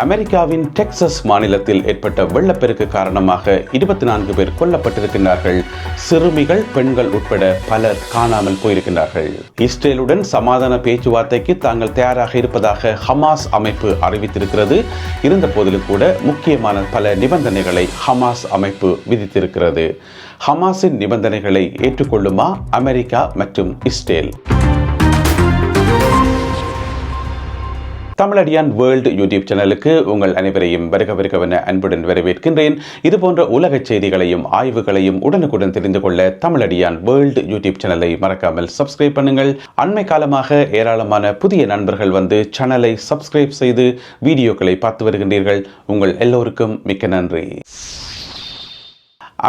அமெரிக்காவின் டெக்சஸ் மாநிலத்தில் ஏற்பட்ட வெள்ளப்பெருக்கு காரணமாக இருபத்தி நான்கு பேர் கொல்லப்பட்டிருக்கின்றார்கள். சிறுமிகள் பெண்கள் உட்பட பலர் காணாமல் போயிருக்கின்றார்கள். இஸ்ரேலுடன் சமாதான பேச்சுவார்த்தைக்கு தாங்கள் தயாராக இருப்பதாக ஹமாஸ் அமைப்பு அறிவித்திருக்கிறது. இருந்த போதிலும் கூட முக்கியமான பல நிபந்தனைகளை ஹமாஸ் அமைப்பு விதித்திருக்கிறது. ஹமாஸின் நிபந்தனைகளை ஏற்றுக்கொள்ளுமா அமெரிக்கா மற்றும் இஸ்ரேல்? தமிழடியான் வேர்ல்டு யூடியூப் சேனலுக்கு உங்கள் அனைவரையும் வருக வருகவென அன்புடன் வரவேற்கின்றேன். இது போன்ற உலக செய்திகளையும் ஆய்வுகளையும் உடனுக்குடன் தெரிந்து கொள்ள தமிழடியான் வேர்ல்டு யூடியூப் சேனலை மறக்காமல் சப்ஸ்கிரைப் பண்ணுங்கள். அண்மை காலமாக ஏராளமான புதிய நண்பர்கள் வந்து சேனலை சப்ஸ்கிரைப் செய்து வீடியோக்களை பார்த்து வருகின்றீர்கள். உங்கள் எல்லோருக்கும் மிக்க நன்றி.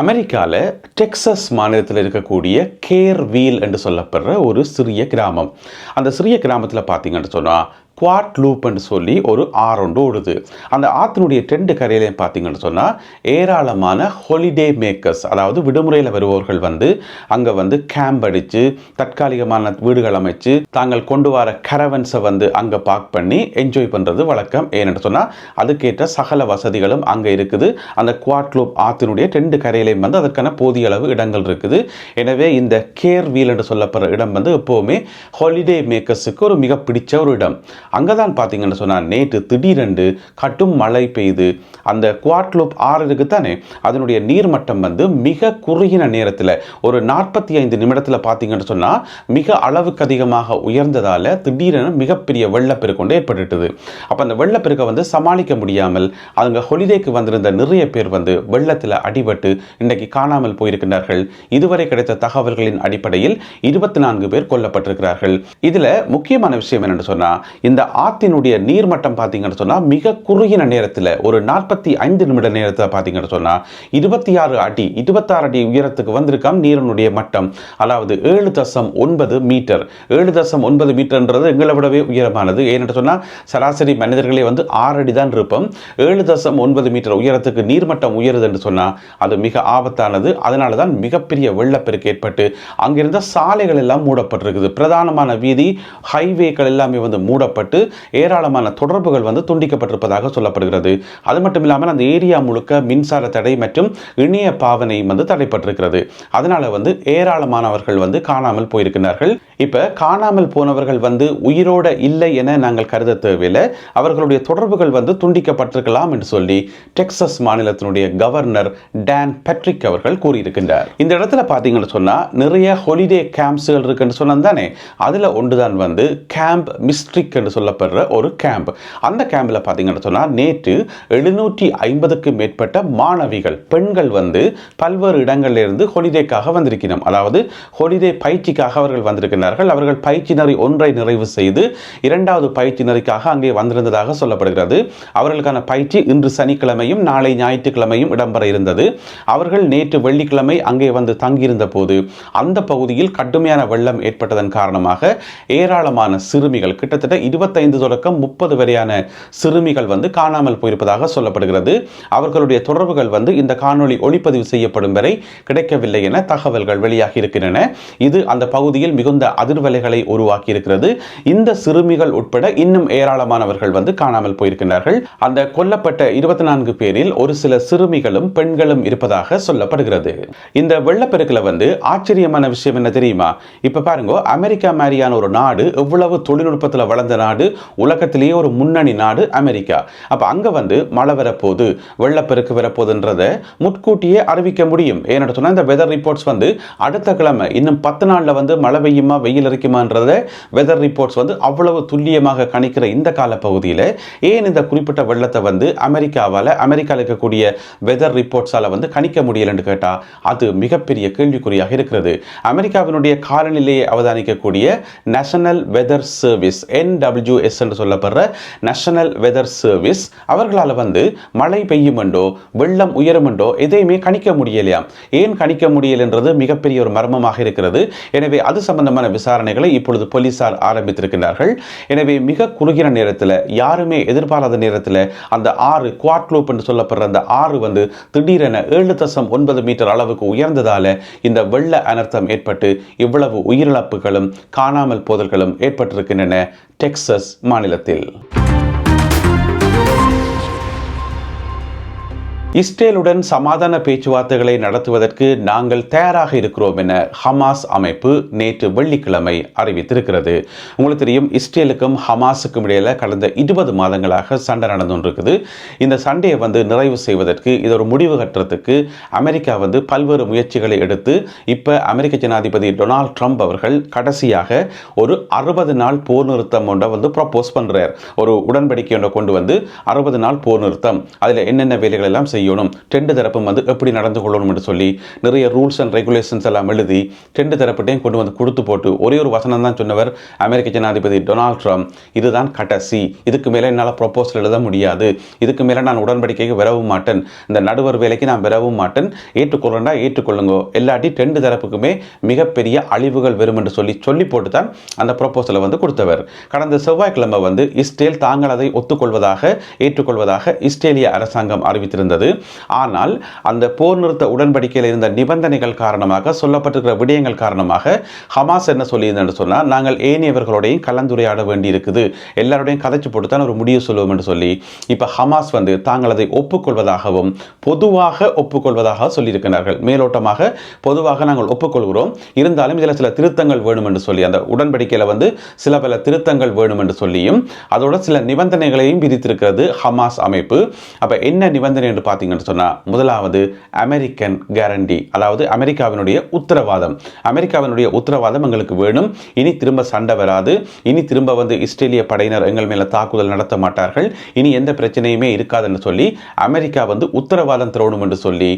அமெரிக்காவில் டெக்சஸ் மாநிலத்தில் இருக்கக்கூடிய கேர் வீல் என்று சொல்லப்படுற ஒரு சிறிய கிராமம். அந்த சிறிய கிராமத்தில் பார்த்தீங்கன்னு சொன்னால் குவாட் லூப்னு சொல்லி ஒரு ஆறொண்டு ஓடுது. அந்த ஆற்றினுடைய ட்ரெண்டு கரையிலையும் பார்த்தீங்கன்னு சொன்னால் ஏராளமான ஹொலிடே மேக்கர்ஸ் அதாவது விடுமுறையில் வருபவர்கள் வந்து அங்கே வந்து கேம்ப் அடித்து தற்காலிகமான வீடுகள் அமைச்சு தாங்கள் கொண்டு வர கரவன்ஸை வந்து அங்கே பார்க் பண்ணி என்ஜாய் பண்ணுறது வழக்கம். ஏன்னு சொன்னால் அதுக்கேற்ற சகல வசதிகளும் அங்கே இருக்குது. அந்த குவாட் லூப் ஆற்றினுடைய ட்ரெண்டு கரையிலையும் வந்து அதற்கான போதிய அளவு இடங்கள் இருக்குது. எனவே இந்த கேர் வீல் என்று சொல்லப்படுற இடம் வந்து எப்போவுமே ஹாலிடே மேக்கர்ஸுக்கு ஒரு மிக பிடிச்ச ஒரு இடம். அங்கே தான் பார்த்தீங்கன்னு சொன்னால் நேற்று திடீரென்று கட்டும் மழை பெய்து அந்த குவாட்லோப் ஆறு தானே அதனுடைய நீர்மட்டம் வந்து மிக குறுகின நேரத்தில் ஒரு நாற்பத்தி ஐந்து நிமிடத்தில் பார்த்தீங்கன்னு சொன்னால் மிக அளவுக்கு அதிகமாக உயர்ந்ததால் திடீரென மிகப்பெரிய வெள்ளப்பெருக்கொண்டு ஏற்பட்டுட்டது. அப்போ அந்த வெள்ளப்பெருக்கை வந்து சமாளிக்க முடியாமல் அங்கே ஹொலிடேக்கு வந்திருந்த நிறைய பேர் வந்து வெள்ளத்தில் அடிபட்டு இன்றைக்கு காணாமல் போயிருக்கிறார்கள் இதுவரை கிடைத்த தகவல்களின் அடிப்படையில் இருபத்தி நான்கு பேர் கொல்லப்பட்டிருக்கிறார்கள். இதில் முக்கியமான விஷயம் என்னென்னு சொன்னால் இந்த ஆற்றினுடைய நீர்மட்டம் பார்த்தீங்கன்னு சொன்னால் மிக குறுகின நேரத்தில் ஒரு நாற்பத்தி ஐந்து நிமிட நேரத்தில் பார்த்தீங்கன்னு சொன்னால் இருபத்தி ஆறு அடி இருபத்தாறு அடி உயரத்துக்கு வந்திருக்காம் நீரினுடைய மட்டம். அதாவது ஏழு தசம் ஒன்பது மீட்டர். ஏழு தசம் ஒன்பது மீட்டர்ன்றது எங்களை விடவே உயரமானது. ஏன்னு சொன்னால் சராசரி மனிதர்களே வந்து ஆறு அடி தான் இருப்போம். ஏழு தசம் ஒன்பது மீட்டர் உயரத்துக்கு நீர்மட்டம் உயருது என்று சொன்னால் அது மிக ஆபத்தானது. அதனால தான் மிகப்பெரிய வெள்ளப்பெருக்கு ஏற்பட்டு அங்கிருந்த சாலைகள் எல்லாம் மூடப்பட்டிருக்குது. பிரதானமான வீதி ஹைவேக்கள் எல்லாமே வந்து மூடப்பட்டு ஏராளமான தொடர்புகள் வந்து துண்டிக்கப்பட்டிருப்பதாக சொல்லப்படுகிறது. அது மட்டும் இல்லாமல் அந்த ஏரியா முழுக்க மின்சார தடை மற்றும் இணைய பாவனை வந்து தடைப்பட்டிருக்கிறது. அதனால வந்து ஏராளமானவர்கள் வந்து காணாமல் போயிருக்கிறார்கள். இப்ப காணாமல் போனவர்கள் வந்து உயிரோட இல்லை என நாங்கள் கருத தேவையில்லை. அவர்களுடைய தொடர்புகள் வந்து துண்டிக்கப்பட்டிருக்கலாம் என்று சொல்லி டெக்சஸ் மாநிலத்தினுடைய கவர்னர் டேன் பெட்ரிக் அவர்கள் கூறியிருக்கின்றார். இந்த இடத்துல பார்த்தீங்கன்னு சொன்னால் நிறைய ஹொலிடே கேம்ப்ஸ்கள் இருக்குன்னு சொன்னது தானே அதுல ஒன்றுதான் வந்து கேம்ப் மிஸ்ட்ரிக் என்று சொல்லப்படுற ஒரு கேம்ப் அந்த கேம்பில் பார்த்தீங்கன்னு சொன்னால் நேற்று எழுநூற்றி ஐம்பதுக்கு மேற்பட்ட மாணவிகள் பெண்கள் வந்து பல்வேறு இடங்களிலிருந்து ஹொலிடேக்காக வந்திருக்கிறோம். அதாவது ஹொலிடே பயிற்சிக்காக அவர்கள் வந்திருக்கிறார்கள். அவர்கள் பயிற்சி நெறி ஒன்றை நிறைவு செய்து இரண்டாவது பயிற்சி நெறிக்காக அங்கே வந்திருந்ததாக சொல்லப்படுகிறது. அவர்களுக்கான பயிற்சி இன்று சனிக்கிழமையும் நாளை ஞாயிற்றுக்கிழமையும் இடம்பெற இருந்தது. அவர்கள் நேற்று வெள்ளிக்கிழமை அங்கே வந்து தங்கியிருந்த போது அந்த பகுதியில் கடுமையான வெள்ளம் ஏற்பட்டதன் காரணமாக ஏராளமான சிறுமிகள் கிட்டத்தட்ட இருபத்தைந்து தொடக்கம் முப்பது வரையான சிறுமிகள் வந்து காணாமல் போயிருப்பதாக சொல்லப்படுகிறது. அவர்களுடைய தொடர்புகள் வந்து இந்த காணொலி ஒளிப்பதிவு செய்யப்படும் வரை கிடைக்கவில்லை என தகவல்கள் வெளியாகி இருக்கின்றன. இது அந்த பகுதியில் மிகுந்த அதிர்வலைகளை உருவாக்கி இருக்கிறது இந்த சிறுமிகள் உட்பட இன்னும் ஏராளமானவர்கள் வந்து காணாமல் போயிருக்கிறார்கள் அந்த கொல்லப்பட்ட இருபத்தி நான்கு பேரில் ஒரு சில சிறுமிகளும் பெண்களும் இருப்பதாக சொல்லப்படுகிறது. இந்த வெள்ளப்பெருக்கில் வந்து ஆச்சரியமான விஷயம் என்ன தெரியுமா? இப்ப பாருங்க அமெரிக்கா மாதிரியான ஒரு நாடு எவ்வளவு தொழில்நுட்பத்தில் வளர்ந்த நாடு உலகத்திலேயே ஒரு முன்னணி நாடு அமெரிக்கா. அப்போ அங்கே வந்து மழை வரப்போகுது வெள்ளப்பெருக்கு வரப்போகுதுன்றதை முட்கூட்டியே அறிவிக்க முடியும். ஏன்னு சொன்னால் இந்த வெதர் ரிப்போர்ட்ஸ் வந்து அடுத்த கிழமை இன்னும் பத்து நாளில் வந்து மழை பெய்யுமா வெயில் இருக்குமான்றதை வெதர் ரிப்போர்ட்ஸ் வந்து அவ்வளவு துல்லியமாக கணிக்கிற இந்த காலப்பகுதியில் ஏன் இந்த குறிப்பிட்ட வெள்ளத்தை வந்து அமெரிக்காவால் அமெரிக்காவில் இருக்கக்கூடிய வெதர் ரிப்போர்ட்ஸால் வந்து கணிக்க முடியலன்னு கேட்டால் அது மிகப்பெரிய கேள்விக்குறியாக இருக்கிறது. அமெரிக்காவினுடைய காலநிலையை அவதானிக்கக்கூடிய நேஷனல் வெதர் சர்வீஸ் என்டபிள்யூஎஸ் என்று சொல்லப்படுற நேஷனல் வெதர் சர்வீஸ் அவர்களால் வந்து மழை பெய்யுமெண்டோ வெள்ளம் உயருமெண்டோ எதையுமே கணிக்க முடியலையாம் ஏன் கணிக்க முடியலன்றது மிகப்பெரிய ஒரு மர்மமாக இருக்கிறது. எனவே அது சம்பந்தமான விசாரணைகளை இப்பொழுது போலீசார் ஆரம்பித்திருக்கிறார்கள் எனவே மிக குறுகிற நேரத்தில் யாருமே எதிர்பாராத நேரத்தில் அந்த ஆறு குவாட்லூப் என்று சொல்லப்படுற அந்த ஆறு வந்து திடீரென ஏழு தசம் ஒன்பது மீட்டர் அளவுக்கு உயர்ந்ததால் இந்த வெள்ள அனர்த்தம் ஏற்பட்டு இவ்வளவு உயிரிழப்புகளும் காணாமல் போதல்களும் ஏற்பட்டிருக்கின்றன டெக்சஸ் மாநிலத்தில். இஸ்ரேலுடன் சமாதான பேச்சுவார்த்தைகளை நடத்துவதற்கு நாங்கள் தயாராக இருக்கிறோம் என ஹமாஸ் அமைப்பு நேற்று வெள்ளிக்கிழமை அறிவித்திருக்கிறது. உங்களுக்கு தெரியும் இஸ்ரேலுக்கும் ஹமாஸுக்கும் இடையில கடந்த இருபது மாதங்களாக சண்டை நடந்து கொண்டிருக்குது இந்த சண்டையை வந்து நிறைவு செய்வதற்கு இது ஒரு முடிவு கட்டுறதுக்கு அமெரிக்கா வந்து பல்வேறு முயற்சிகளை எடுத்து இப்போ அமெரிக்க ஜனாதிபதி டொனால்ட் ட்ரம்ப் அவர்கள் கடைசியாக ஒரு அறுபது நாள் போர் நிறுத்தம் ஒன்றை வந்து ப்ரப்போஸ் பண்ணுறார் ஒரு உடன்படிக்கை ஒன்றை கொண்டு வந்து அறுபது நாள் போர் நிறுத்தம். அதில் என்னென்ன வேலைகள் எல்லாம் செய்யணும். டெண்டு தரப்பும் வந்து எப்படி நடந்து கொள்ளணும் என்று சொல்லி நிறைய ரூல்ஸ் அண்ட் ரெகுலேஷன்ஸ் எல்லாம் எழுதி டெண்டு தரப்புட்டையும் கொண்டு வந்து கொடுத்து போட்டு ஒரே ஒரு வசனம் தான் சொன்னவர் அமெரிக்க ஜனாதிபதி டொனால்ட் ட்ரம்ப் இதுதான் கடைசி. இதுக்கு மேலே என்னால் ப்ரொப்போசல் எழுத முடியாது. இதுக்கு மேலே நான் உடன்படிக்கைக்கு விரவும் மாட்டேன். இந்த நடுவர் வேலைக்கு நான் விரவும் மாட்டேன். ஏற்றுக்கொள்ளண்டா ஏற்றுக்கொள்ளுங்க. எல்லாட்டி டெண்டு தரப்புக்குமே மிகப்பெரிய அழிவுகள் வரும் என்று சொல்லி சொல்லி போட்டு தான் அந்த ப்ரொப்போசலை வந்து கொடுத்தவர். கடந்த செவ்வாய்க்கிழமை வந்து இஸ்ரேல் தாங்கள் அதை ஒத்துக்கொள்வதாக ஏற்றுக்கொள்வதாக இஸ்ரேலிய அரசாங்கம் அறிவித்திருந்தது. ஆனால் அந்த போர் நிறுத்த உடன்படிக்கையில் இருந்த நிபந்தனைகள் காரணமாக சொல்லப்பட்டிருக்கிற விடயங்கள் காரணமாக ஹமாஸ் என்ன சொல்லியிருந்தேன்னு சொன்னால் நாங்கள் ஏனியவர்களோடையும் கலந்துரையாட வேண்டி இருக்குது எல்லாரோடையும் கதைச்சு போட்டு தான் ஒரு முடிவு சொல்லுவோம் என்று சொல்லி இப்போ ஹமாஸ் வந்து தாங்கள் அதை ஒப்புக்கொள்வதாகவும் பொதுவாக ஒப்புக்கொள்வதாக சொல்லியிருக்கிறார்கள். மேலோட்டமாக பொதுவாக நாங்கள் ஒப்புக்கொள்கிறோம். இருந்தாலும் இதில் சில திருத்தங்கள் வேணும் என்று சொல்லி அந்த உடன்படிக்கையில் வந்து சில பல திருத்தங்கள் வேணும் என்று சொல்லியும் அதோட சில நிபந்தனைகளையும் விதித்திருக்கிறது ஹமாஸ் அமைப்பு. அப்போ என்ன நிபந்தனை என்று பார்த்தீங்கன்னு பார்த்தீங்கன்னு சொன்னால் முதலாவது அமெரிக்கன் கேரண்டி அதாவது அமெரிக்காவினுடைய உத்தரவாதம். அமெரிக்காவினுடைய உத்தரவாதம் எங்களுக்கு வேணும். இனி திரும்ப சண்டை வராது. இனி திரும்ப வந்து இஸ்ரேலிய படையினர் எங்கள் மேலே தாக்குதல் நடத்த மாட்டார்கள். இனி எந்த பிரச்சனையுமே இருக்காதுன்னு சொல்லி அமெரிக்கா வந்து உத்தரவாதம் தரணும் என்று சொல்லி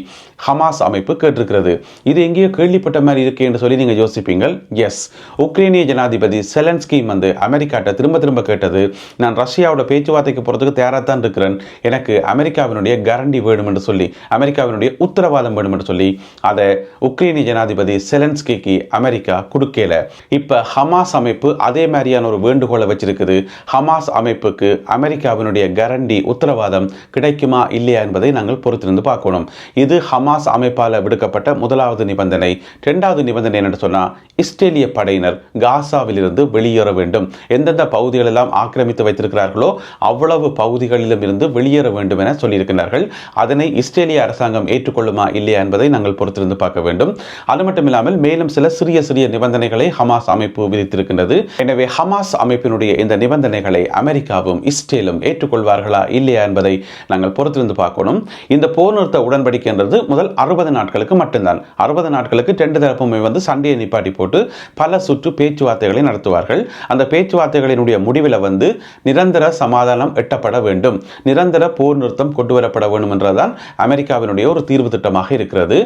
ஹமாஸ் அமைப்பு கேட்டிருக்கிறது. இது எங்கேயோ கேள்விப்பட்ட மாதிரி இருக்கு என்று சொல்லி நீங்கள் யோசிப்பீங்கள்? எஸ் உக்ரைனிய ஜனாதிபதி செலன்ஸ்கி வந்து அமெரிக்காட்ட திரும்ப திரும்ப கேட்டது நான் ரஷ்யாவோட பேச்சுவார்த்தைக்கு போகிறதுக்கு தயாராக தான் இருக்கிறேன். எனக்கு அமெரிக்காவினுடைய கேரண்டி வேணும். என்று சொல்லி அமெரிக்காவினுடைய உத்தரவாதம் வேணும் என்று சொல்லி அதை உக்ரைனிய ஜனாதிபதி செலன்ஸ்கிக்கு அமெரிக்கா கொடுக்கல. இப்போ ஹமாஸ் அமைப்பு அதே மாதிரியான ஒரு வேண்டுகோளை வச்சிருக்குது. ஹமாஸ் அமைப்புக்கு அமெரிக்காவினுடைய கரண்டி உத்தரவாதம் கிடைக்குமா இல்லையா என்பதை நாங்கள் பொறுத்திருந்து பார்க்கணும். இது ஹமாஸ் அமைப்பால் விடுக்கப்பட்ட முதலாவது நிபந்தனை. இரண்டாவது நிபந்தனை என்னென்னு சொன்னால் இஸ்ரேலிய படையினர் காசாவிலிருந்து வெளியேற வேண்டும். எந்தெந்த பகுதிகளெல்லாம் ஆக்கிரமித்து வைத்திருக்கிறார்களோ அவ்வளவு பகுதிகளிலும் இருந்து வெளியேற வேண்டும் என சொல்லியிருக்கிறார்கள். அதனை இஸ்ரேலிய அரசாங்கம் ஏற்றுக்கொள்ளுமா இல்லையா என்பதை நாங்கள் பொறுத்திருந்து பார்க்க வேண்டும். அது மட்டும் இல்லாமல் மேலும் சில சிறிய சிறிய நிபந்தனைகளை ஹமாஸ் அமைப்பு விதித்திருக்கின்றது. எனவே ஹமாஸ் அமைப்பினுடைய இந்த நிபந்தனைகளை அமெரிக்காவும் இஸ்ரேலும் ஏற்றுக்கொள்வார்களா இல்லையா என்பதை நாங்கள் பொறுத்திருந்து பார்க்கணும். இந்த போர் நிறுத்த உடன்படிக்கை என்றது முதல் அறுபது நாட்களுக்கு மட்டும்தான். அறுபது நாட்களுக்கு ரெண்டு தரப்புமே வந்து சண்டையை நிப்பாட்டி போட்டு பல சுற்று பேச்சுவார்த்தைகளை நடத்துவார்கள். அந்த பேச்சுவார்த்தைகளினுடைய முடிவில் வந்து நிரந்தர சமாதானம் எட்டப்பட வேண்டும். நிரந்தர போர் நிறுத்தம் கொண்டு வரப்பட வேண்டும் என்ற என்றதான் அமெரிக்காவினுடைய ஒரு தீர்வு திட்டமாக இருக்கிறது.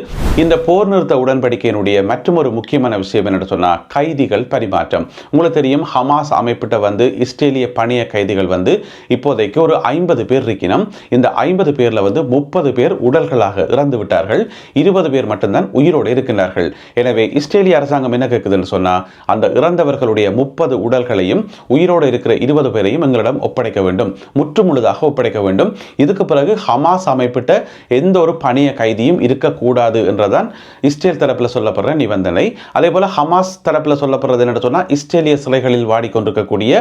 இந்த போர் நிறுத்த உடன்படிக்கையினுடைய மற்றொரு முக்கியமான விஷயம் என்ன சொன்னால் கைதிகள் பரிமாற்றம். உங்களுக்கு தெரியும் ஹமாஸ் அமைப்பிட்ட வந்து இஸ்ரேலிய பணிய கைதிகள் வந்து இப்போதைக்கு ஒரு ஐம்பது பேர் இருக்கணும் இந்த ஐம்பது பேர்ல வந்து முப்பது பேர் உடல்களாக இறந்து விட்டார்கள். இருபது பேர் மட்டும்தான் உயிரோடு இருக்கின்றார்கள். எனவே இஸ்ரேலிய அரசாங்கம் என்ன கேட்குதுன்னு சொன்னா அந்த இறந்தவர்களுடைய முப்பது உடல்களையும் உயிரோடு இருக்கிற இருபது பேரையும் எங்களிடம் ஒப்படைக்க வேண்டும். முற்று முழுதாக ஒப்படைக்க வேண்டும். இதுக்கு பிறகு ஹமாஸ் அமைப்பு அமைப்பிட்ட எந்த ஒரு பணிய கைதியும் இருக்கக்கூடாது என்றதான் இஸ்ரேல் தரப்பில் சொல்லப்படுற நிபந்தனை. அதே போல் ஹமாஸ் தரப்பில் சொல்லப்படுறது என்ன சொன்னால் இஸ்ரேலிய சிலைகளில் வாடிக்கொண்டிருக்கக்கூடிய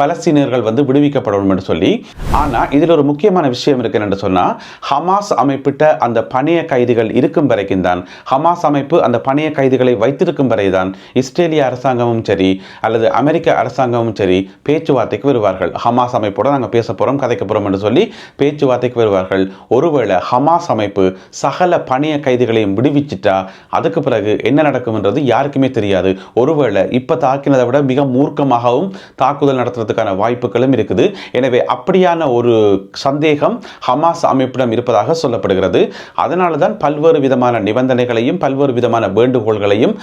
பலஸ்தீனியர்கள் வந்து விடுவிக்கப்படணும் என்று சொல்லி. ஆனால் இதில் ஒரு முக்கியமான விஷயம் இருக்கு என்று சொன்னா ஹமாஸ் அமைப்பிட்ட அந்த பணிய கைதிகள் இருக்கும் வரைக்கும் தான் ஹமாஸ் அமைப்பு அந்த பணிய கைதிகளை வைத்திருக்கும் வரை தான் இஸ்ரேலிய அரசாங்கமும் சரி அல்லது அமெரிக்க அரசாங்கமும் சரி பேச்சுவார்த்தைக்கு வருவார்கள். ஹமாஸ் அமைப்போடு நாங்கள் பேச போறோம் கதைக்க போகிறோம் என்று சொல்லி பேச்சுவார்த்தைக்கு வருவார்கள். ஒருவேளை ஹமாஸ் அமைப்பு சகல பணிய கைதிகளையும் விடுவிச்சிட்டா அதுக்கு பிறகு என்ன நடக்கும்ன்றது யாருக்குமே தெரியாது. ஒருவேளை இப்போ தாக்கினதை விட மிக மூர்க்கமாகவும் தாக்குதல் நடத்துறதுக்கான வாய்ப்புகளும் இருக்குது. எனவே அப்படியான ஒரு சந்தேகம் ஹமாஸ் அமைப்பிடம் இருப்பதாக சொல்லப்படுகிறது. அதனால தான் பல்வேறு விதமான நிபந்தனைகளையும் பல்வேறு விதமான வேண்டுகோள்களையும்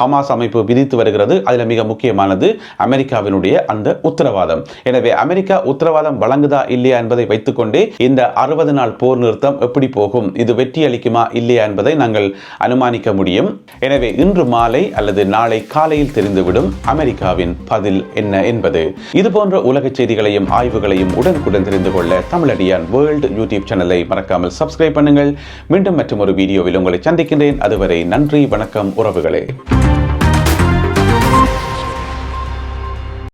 ஹமாஸ் அமைப்பு விதித்து வருகிறது. அதில் மிக முக்கியமானது அமெரிக்காவினுடைய அந்த உத்தரவாதம். எனவே அமெரிக்கா உத்தரவாதம் வழங்குதா இல்லையா என்பதை வைத்துக்கொண்டே இந்த அறுபது நாள் போர் சீர்திருத்தம் எப்படி போகும்? இது வெற்றி அளிக்குமா? இல்லையா என்பதை நாங்கள் அனுமானிக்க முடியும். எனவே இன்று மாலை அல்லது நாளை காலையில் தெரிந்துவிடும் அமெரிக்காவின் பதில் என்ன என்பது. இது போன்ற உலக செய்திகளையும் ஆய்வுகளையும் உடனுக்குடன் தெரிந்து கொள்ள தமிழடியான் வேர்ல்டு யூடியூப் சேனலை மறக்காமல் சப்ஸ்கிரைப் பண்ணுங்கள். மீண்டும் மற்றும் ஒரு வீடியோவில் உங்களை சந்திக்கின்றேன். அதுவரை நன்றி வணக்கம் உறவுகளே.